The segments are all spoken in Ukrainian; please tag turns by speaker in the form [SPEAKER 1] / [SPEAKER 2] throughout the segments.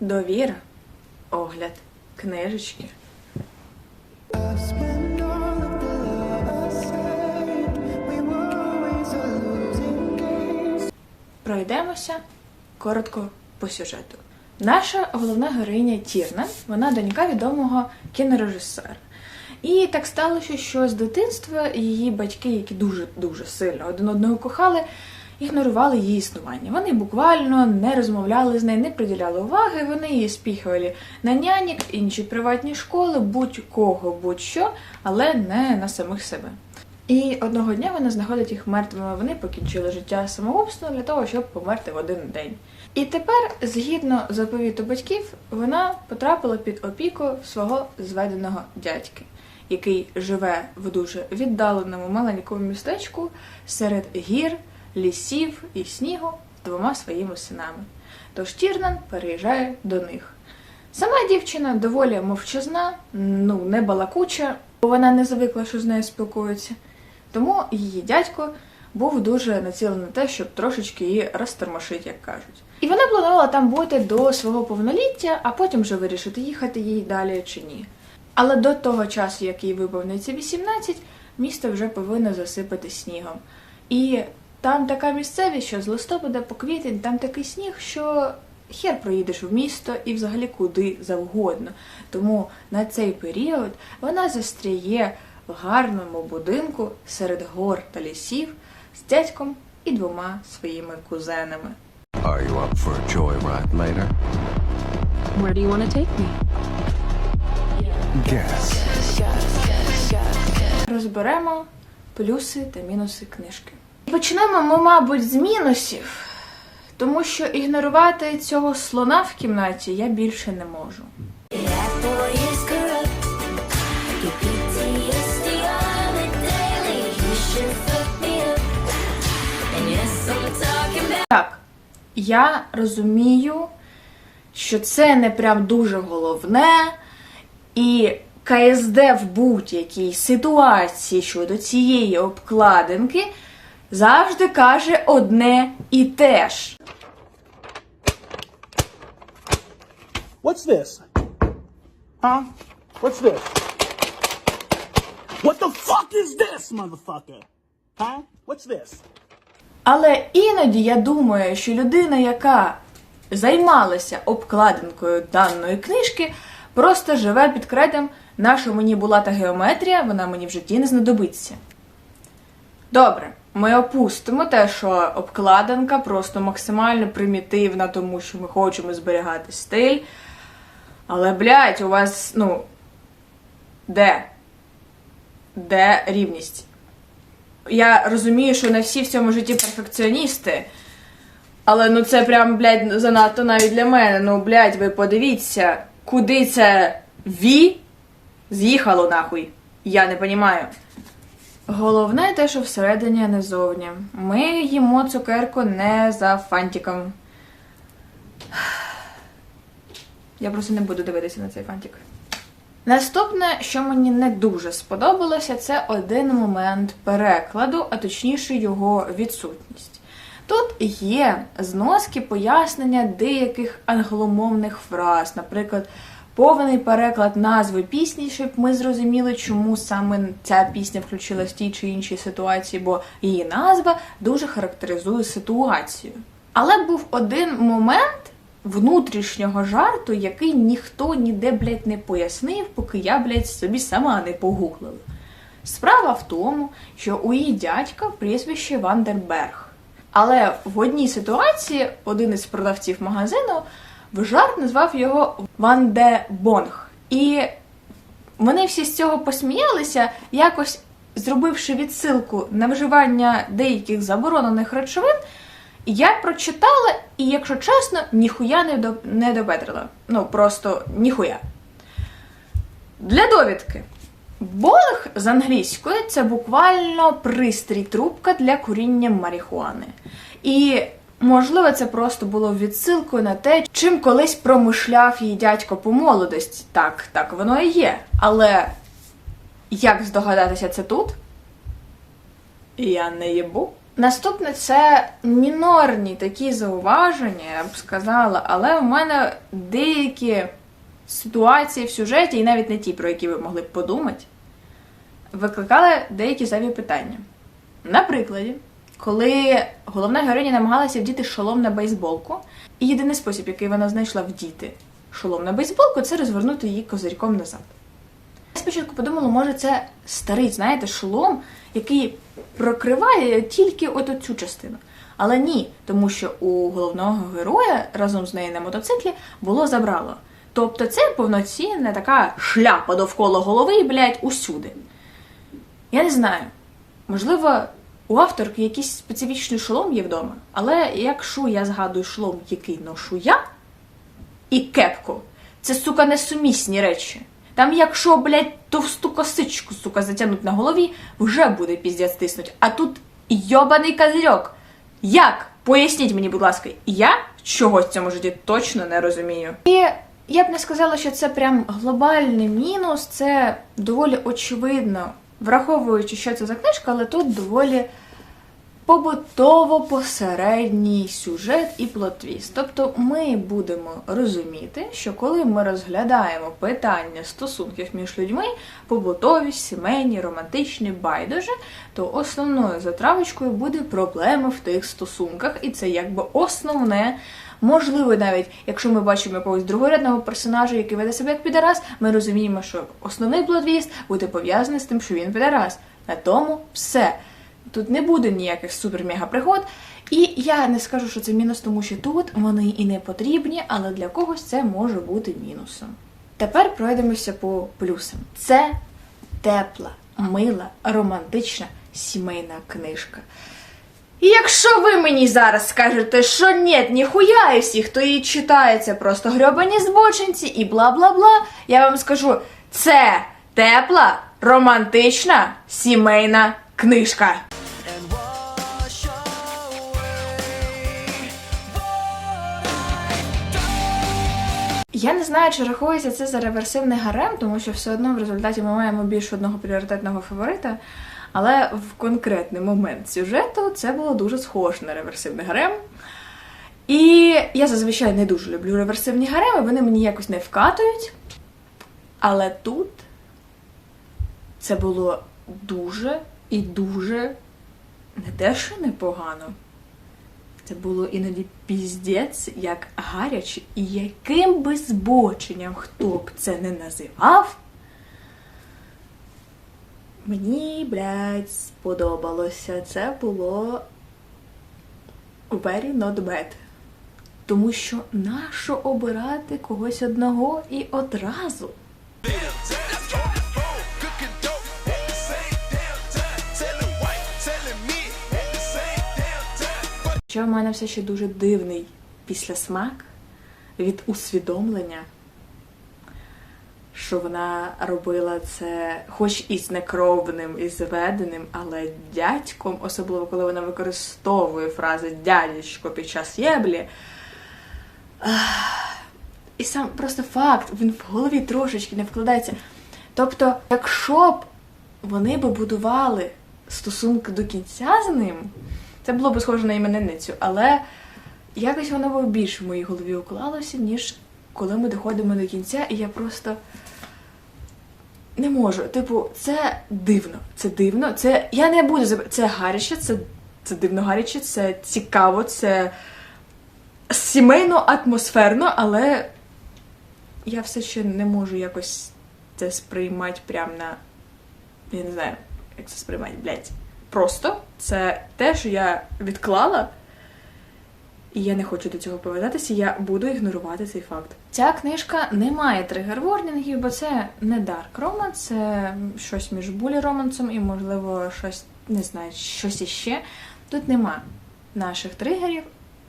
[SPEAKER 1] Довіра. Огляд книжечки. Пройдемося коротко по сюжету. Наша головна героїня Тірна, вона донька відомого кінорежисера. І так сталося, що з дитинства її батьки, які дуже дуже сильно один одного кохали, ігнорували її існування. Вони буквально не розмовляли з нею, не приділяли уваги. Вони її спіхували на нянік, інші приватні школи, будь-кого, будь-що, але не на самих себе. І одного дня вона знаходить їх мертвими. Вони покінчили життя самогубством для того, щоб померти в один день. І тепер, згідно заповіту батьків, вона потрапила під опіку свого зведеного дядьки, який живе в дуже віддаленому маленькому містечку серед гір, лісів і снігу двома своїми синами. Тож Тірнан переїжджає до них. Сама дівчина доволі мовчазна, ну не балакуча, бо вона не звикла, що з нею спілкуються. Тому її дядько був дуже націлений на те, щоб трошечки її розтормошити, як кажуть. І вона планувала там бути до свого повноліття, а потім вже вирішити, їхати їй далі чи ні. Але до того часу, як їй виповниться 18, місто вже повинно засипати снігом. І там така місцевість, що з листопада по квітень там такий сніг, що хер проїдеш в місто і взагалі куди завгодно. Тому на цей період вона застряє в гарному будинку серед гор та лісів з дядьком і двома своїми кузенами.
[SPEAKER 2] Are you up for a joyride later?
[SPEAKER 3] Where do you want to take me?
[SPEAKER 2] Guess.
[SPEAKER 1] Розберемо плюси та мінуси книжки. Почнемо ми, мабуть, з мінусів, тому що ігнорувати цього слона в кімнаті я більше не можу. Так, я розумію, що це не прям дуже головне, і КСД в будь-якій ситуації щодо цієї обкладинки завжди каже одне і те ж.
[SPEAKER 4] What's this? Huh? What's this? What the fuck is this, motherfucker? Huh? What's this?
[SPEAKER 1] Але іноді я думаю, що людина, яка займалася обкладинкою даної книжки, просто живе під кредом наша мені була та геометрія, вона мені в житті не знадобиться. Добре, ми опустимо те, що обкладинка просто максимально примітивна, тому що ми хочемо зберігати стиль. Але, блядь, у вас, ну. Де? Де рівність? Я розумію, що не всі в цьому житті перфекціоністи. Але ну це прям, блядь, занадто навіть для мене. Ну, блядь, ви подивіться, куди це ві з'їхало нахуй. Я не понімаю. Головне те, що всередині, а не зовні. Ми їмо цукерку не за фантиком. Я просто не буду дивитися на цей фантик. Наступне, що мені не дуже сподобалося, це один момент перекладу, а точніше його відсутність. Тут є зноски пояснення деяких англомовних фраз, наприклад, повний переклад назви пісні, щоб ми зрозуміли, чому саме ця пісня включилась в тій чи іншій ситуації, бо її назва дуже характеризує ситуацію. Але був один момент внутрішнього жарту, який ніхто ніде, блядь, не пояснив, поки я, блядь, собі сама не погуглила. Справа в тому, що у її дядька прізвище Вандерберг. Але в одній ситуації один із продавців магазину в жарт назвав його Ван де Бонг. І вони всі з цього посміялися, якось зробивши відсилку на вживання деяких заборонених речовин. Я прочитала, і, якщо чесно, ніхуя не, до... не допетрила. Ну, просто ніхуя. Для довідки. Болг з англійської це буквально пристрій трубка для куріння марихуани. І можливо, це просто було відсилкою на те, чим колись промишляв її дядько по молодості. Так, так воно і є. Але як здогадатися це тут? Я не їбу. Наступне це мінорні такі зауваження, я б сказала, але в мене деякі ситуації в сюжеті, і навіть не ті, про які ви могли б подумати, викликали деякі зайві питання. На прикладі, коли головна героїня намагалася вдіти шолом на бейсболку, і єдиний спосіб, який вона знайшла вдіти шолом на бейсболку, це розвернути її козирьком назад. Я спочатку подумала, може, це старий, знаєте, шолом, який прокриває тільки от цю частину. Але ні, тому що у головного героя разом з нею на мотоциклі було забрало. Тобто це повноцінна така шляпа довкола голови, блядь, усюди. Я не знаю. Можливо, у авторки якийсь специфічний шолом є вдома, але якщо я згадую шолом, який ношу я, і кепку, це, сука, несумісні речі. Там, якщо, блядь, товсту косичку, сука, затягнуть на голові, вже буде піздець тиснуть. А тут йобаний козирьок. Як? Поясніть мені, будь ласка, я чогось в цьому житті точно не розумію. І я б не сказала, що це прям глобальний мінус, це доволі очевидно, враховуючи, що це за книжка, але тут доволі побутово посередній сюжет і плотвіст. Тобто ми будемо розуміти, що коли ми розглядаємо питання стосунків між людьми, побутові, сімейні, романтичні, байдуже, то основною затравочкою буде проблема в тих стосунках, і це якби основне. Можливо, навіть якщо ми бачимо якогось другорядного персонажа, який веде себе як підарас, ми розуміємо, що основний плотвіст буде пов'язаний з тим, що він підарас. На тому все. Тут не буде ніяких супер-мега пригод. І я не скажу, що це мінус, тому що тут вони і не потрібні, але для когось це може бути мінусом. Тепер пройдемося по плюсам. Це тепла, мила, романтична сімейна книжка. І якщо ви мені зараз скажете, що ні, ніхуя, і всі, хто її читається, просто грьобані збочинці і бла-бла-бла, я вам скажу, це тепла, романтична сімейна книжка. Я не знаю, чи рахується це за реверсивний гарем, тому що все одно в результаті ми маємо більше одного пріоритетного фаворита. Але в конкретний момент сюжету це було дуже схоже на реверсивний гарем. І я зазвичай не дуже люблю реверсивні гареми, вони мені якось не вкатують. Але тут це було дуже і дуже не те, що непогано. Це було іноді піздець, як гаряче, і яким би збоченням хто б це не називав. Мені, блядь, сподобалося. Це було very not bad. Тому що нащо обирати когось одного і одразу? Що в мене все ще дуже дивний післясмак від усвідомлення, що вона робила це, хоч і з некровним, і зведеним, але дядьком, особливо коли вона використовує фрази дядечко під час єблі. І сам просто факт, він в голові трошечки не вкладається. Тобто, якщо б вони б будували стосунки до кінця з ним, це було б схоже на іменинницю, але якось воно більше в моїй голові уклалося, ніж коли ми доходимо до кінця, і я просто не можу. Типу, це дивно. Це дивно. Це я не буду заб... Це гаряче, це, це дивно гаряче, це цікаво, це сімейно атмосферно, але я все ще не можу якось це сприймати прямо на. Я не знаю, як це сприймати, блядь. Просто це те, що я відклала, і я не хочу до цього повертатися, я буду ігнорувати цей факт. Ця книжка не має тригер-ворнінгів, бо це не дарк роман, це щось між булі романсом і, можливо, щось, не знаю, щось іще. Тут нема наших тригерів,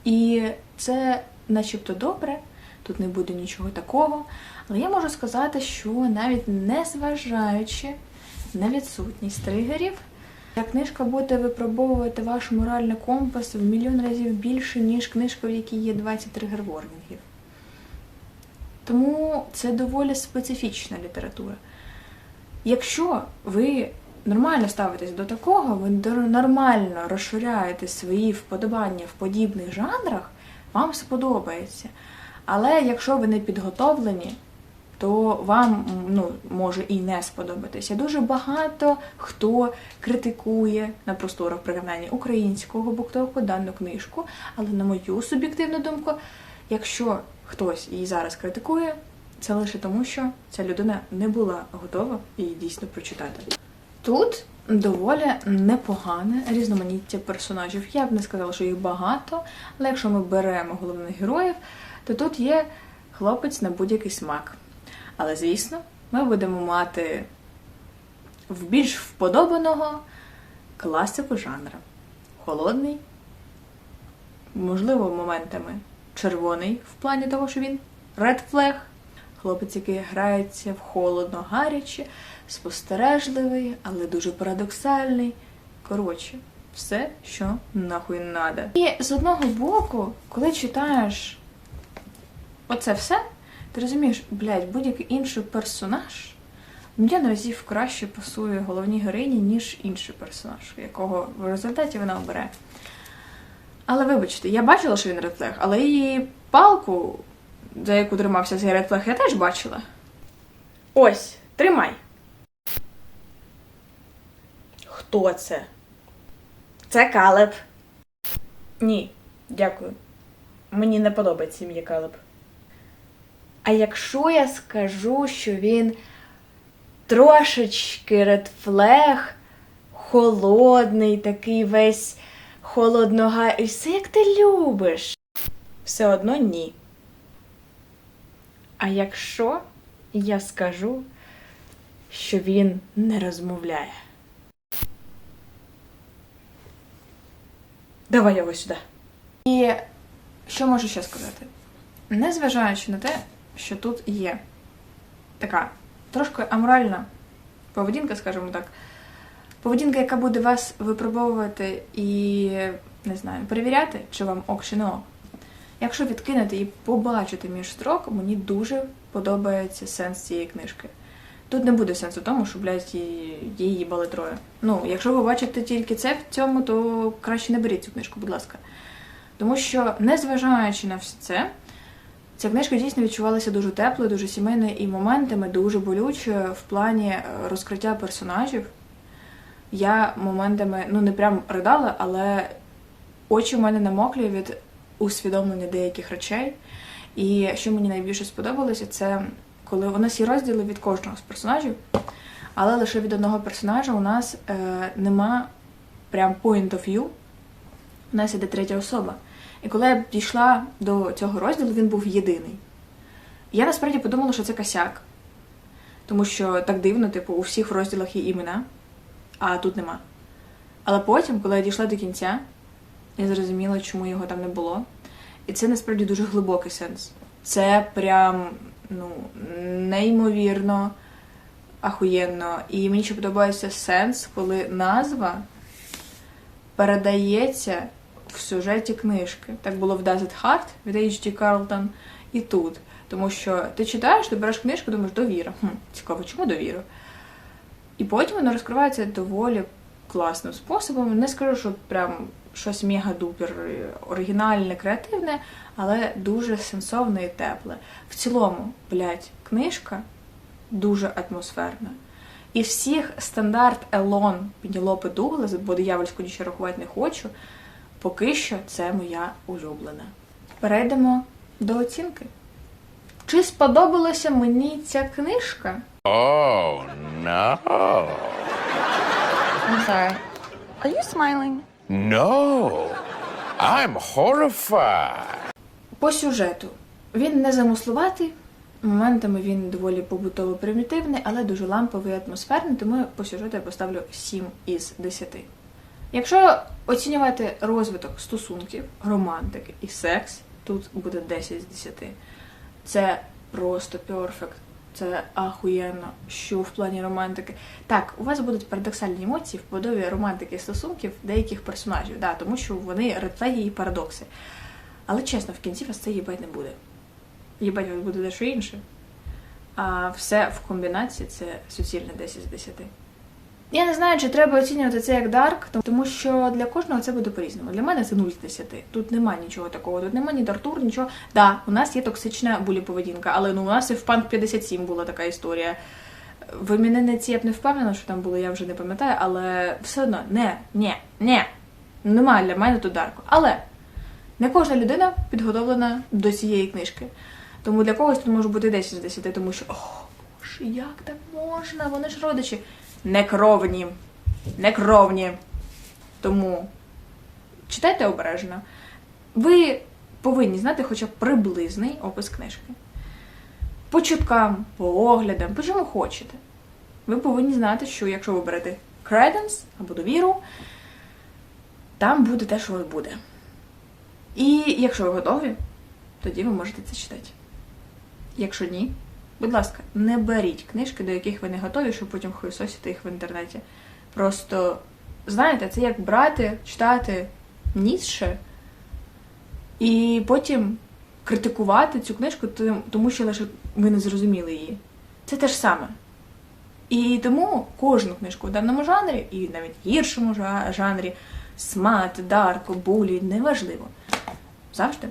[SPEAKER 1] і це начебто добре, тут не буде нічого такого. Але я можу сказати, що навіть не зважаючи на відсутність тригерів, ця книжка буде випробовувати ваш моральний компас в мільйон разів більше, ніж книжка, в якій є 20 тригер-ворнінгів. Тому це доволі специфічна література. Якщо ви нормально ставитесь до такого, ви нормально розширяєте свої вподобання в подібних жанрах, вам сподобається. Але якщо ви не підготовлені, то вам ну, може і не сподобатися. Дуже багато хто критикує на просторах приготування українського буктоку дану книжку, але на мою суб'єктивну думку, якщо хтось її зараз критикує, це лише тому, що ця людина не була готова її дійсно прочитати. Тут доволі непогане різноманіття персонажів. Я б не сказала, що їх багато, але якщо ми беремо головних героїв, то тут є хлопець на будь-який смак. Але, звісно, ми будемо мати в більш вподобаного класику жанра. Холодний, можливо, моментами червоний в плані того, що він Red Flag. Хлопець, який грається в холодно гаряче, спостережливий, але дуже парадоксальний. Коротше, все, що нахуй надо. І з одного боку, коли читаєш оце все, ти розумієш, блядь, будь-який інший персонаж мільйон разів краще пасує головній героїні, ніж інший персонаж, якого в результаті вона обере. Але вибачте, я бачила, що він редфлег, але її палку, за яку тримався цей редфлег, я теж бачила. Ось, тримай. Хто це? Це Калеб. Ні, дякую. Мені не подобається ім'я Калеб. А якщо я скажу, що він трошечки редфлег, холодний, такий весь холоднога, і все як ти любиш. Все одно ні. А якщо я скажу, що він не розмовляє. Давай його сюди. І що можу ще сказати? Незважаючи на те, що тут є така трошки аморальна поведінка, скажімо так, поведінка, яка буде вас випробовувати і не знаю, перевіряти, чи вам ок чи не ок. Якщо відкинути і побачити між строк, мені дуже подобається сенс цієї книжки. Тут не буде сенсу тому, що, блядь, її їбали троє. Ну, якщо ви бачите тільки це в цьому, то краще не беріть цю книжку, будь ласка. Тому що, незважаючи на все це, ця книжка дійсно відчувалася дуже теплою, дуже сімейною і моментами дуже болючою в плані е, розкриття персонажів. Я моментами, ну не прям ридала, але очі в мене намоклі від усвідомлення деяких речей. І що мені найбільше сподобалося, це коли у нас є розділи від кожного з персонажів, але лише від одного персонажа у нас е, нема прям point of view, у нас іде третя особа. І коли я дійшла до цього розділу, він був єдиний. Я насправді подумала, що це косяк, тому що так дивно, типу, у всіх розділах є імена, а тут нема. Але потім, коли я дійшла до кінця, я зрозуміла, чому його там не було. І це насправді дуже глибокий сенс. Це прям ну, неймовірно ахуєнно. І мені ще подобається сенс, коли назва передається в сюжеті книжки. Так було в Does It Hard від H.G. Carlton і тут. Тому що ти читаєш, ти береш книжку, думаєш, довіра. Хм, цікаво, чому довіра? І потім воно розкривається доволі класним способом. Не скажу, що прям щось мега-дупер оригінальне, креативне, але дуже сенсовне і тепле. В цілому, блядь, книжка дуже атмосферна. І всіх стандарт Елон Пенілопи Дуглас, бо диявольську ніч рахувати не хочу, поки що це моя улюблена. Перейдемо до оцінки. Чи сподобалася мені ця книжка?
[SPEAKER 2] Oh, no.
[SPEAKER 3] I'm sorry. Are you smiling?
[SPEAKER 2] No. I'm horrified.
[SPEAKER 1] По сюжету. Він не замислуватий, моментами він доволі побутово примітивний, але дуже ламповий і атмосферний, тому по сюжету я поставлю 7 із 10. Якщо оцінювати розвиток стосунків, романтики і секс, тут буде 10 з 10. Це просто перфект. Це ахуєнно, що в плані романтики. Так, у вас будуть парадоксальні емоції в подобі романтики і стосунків деяких персонажів, да, тому що вони редфлегі і парадокси. Але чесно, в кінці вас це їбать не буде. Їбать вас буде дещо інше. А все в комбінації це суцільне 10 з 10. Я не знаю, чи треба оцінювати це як дарк, тому що для кожного це буде по-різному. Для мене це 0 з 10. Тут нема нічого такого, тут нема ні Дартур, нічого. Да, у нас є токсична булі поведінка, але ну у нас і в Панк 57 була така історія. В іменинниці я б не впевнена, що там було, я вже не пам'ятаю, але все одно не, ні, ні. Немає для мене тут дарку. Але не кожна людина підготовлена до цієї книжки. Тому для когось тут може бути 10 з 10, тому що, о, боже, як так можна? Вони ж родичі. Некровні. Некровні. Тому читайте обережно. Ви повинні знати хоча б приблизний опис книжки. По чуткам, по оглядам, по чому хочете. Ви повинні знати, що якщо ви берете креденс або довіру, там буде те, що вас буде. І якщо ви готові, тоді ви можете це читати. Якщо ні, будь ласка, не беріть книжки, до яких ви не готові, щоб потім хуйсосити їх в інтернеті. Просто, знаєте, це як брати, читати Ніцше і потім критикувати цю книжку, тому що лише ви не зрозуміли її. Це те ж саме. І тому кожну книжку в даному жанрі, і навіть гіршому жанрі, смат, дарк, булі, неважливо. Завжди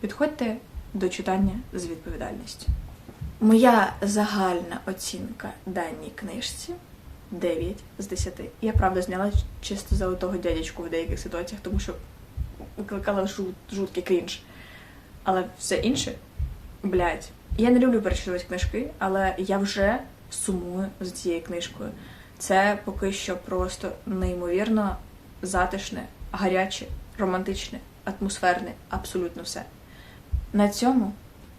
[SPEAKER 1] підходьте до читання з відповідальністю. Моя загальна оцінка даній книжці 9 з 10. Я правда зняла чисто золотого дядячку в деяких ситуаціях, тому що викликала жут, жуткий крінж. Але все інше, блядь, я не люблю перечитувати книжки, але я вже сумую з цією книжкою. Це поки що просто неймовірно затишне, гаряче, романтичне, атмосферне, абсолютно все. На цьому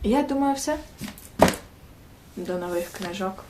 [SPEAKER 1] я думаю, все. До нових книжок.